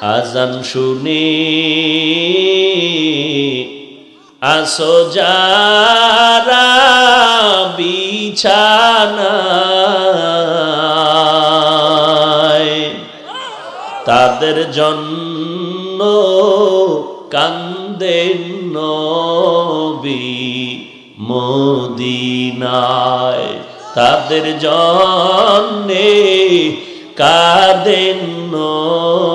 আজান শুনে। আসো যারা বিছানায় তাদের জন্য কান্দেন নবী মদিনায়। তাদের জন্যে কাঁদেন নবী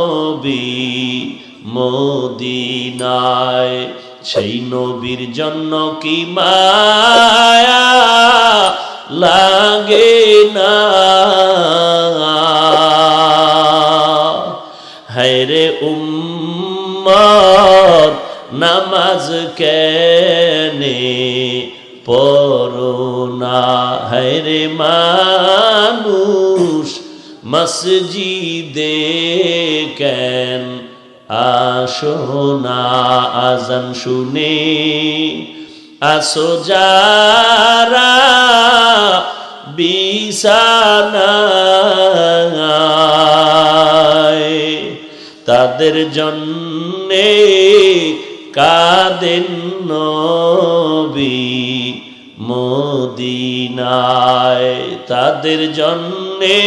মদিনায়, সেই নবীর জন্য কি মায়া লাগে না? হায়রে উম্মত, নামাজ কেনে পড়না হায়রে মানুষ মসজিদে কেন? আসো না আজান শুনে। আসো যারা বিছানায় তাদের জন্যে কাদেন নবী। মদিনায় তাদের জন্যে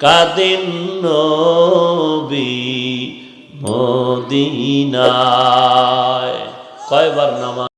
কাদের নবী মদিনায়। কয়বার নামা